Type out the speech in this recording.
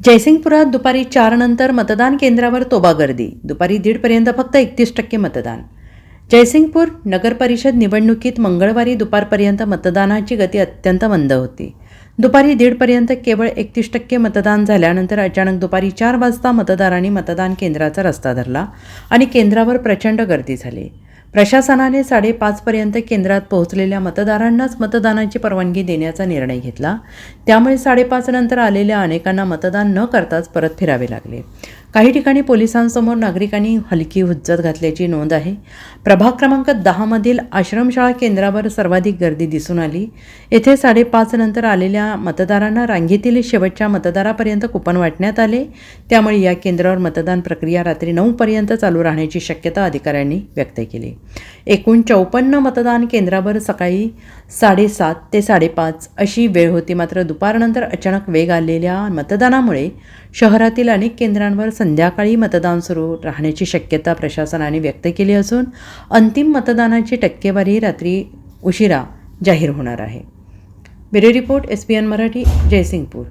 जयसिंगपुरात दुपारी चारनंतर मतदान केंद्रावर तोबा गर्दी. दुपारी दीडपर्यंत फक्त एकतीस टक्के मतदान. जयसिंगपूर नगर परिषद निवडणुकीत मंगळवारी दुपारपर्यंत मतदानाची गती अत्यंत मंद होती. दुपारी दीडपर्यंत केवळ एकतीस टक्के मतदान झाल्यानंतर अचानक दुपारी चार वाजता मतदारांनी मतदान केंद्राचा रस्ता धरला आणि केंद्रावर प्रचंड गर्दी झाली. प्रशासनाने साडेपाचपर्यंत केंद्रात पोहोचलेल्या मतदारांनाच मतदानाची परवानगी देण्याचा निर्णय घेतला. त्यामुळे साडेपाच नंतर आलेल्या अनेकांना मतदान न करताच परत फिरावे लागले. काही ठिकाणी पोलिसांसमोर नागरिकांनी हलकी हुज्जत घातल्याची नोंद आहे. प्रभाग क्रमांक दहामधील आश्रमशाळा केंद्रावर सर्वाधिक गर्दी दिसून आली. येथे साडेपाच नंतर आलेल्या मतदारांना रांगेतील शेवटच्या मतदारापर्यंत कुपन वाटण्यात आले. त्यामुळे या केंद्रावर मतदान प्रक्रिया रात्री नऊपर्यंत चालू राहण्याची शक्यता अधिकाऱ्यांनी व्यक्त केली. एकूण चौपन्न मतदान केंद्रावर सकाळी साडेसात ते साडेपाच अशी वेळ होती. मात्र दुपारनंतर अचानक वेग आलेल्या मतदानामुळे शहरातील अनेक केंद्रांवर संध्याकाळी मतदान सुरू राहण्याची शक्यता प्रशासनाने व्यक्त केली असून अंतिम मतदानाची टक्केवारी रात्री उशिरा जाहीर होणार आहे. Bureau report S P N Marathi Jaysingpur.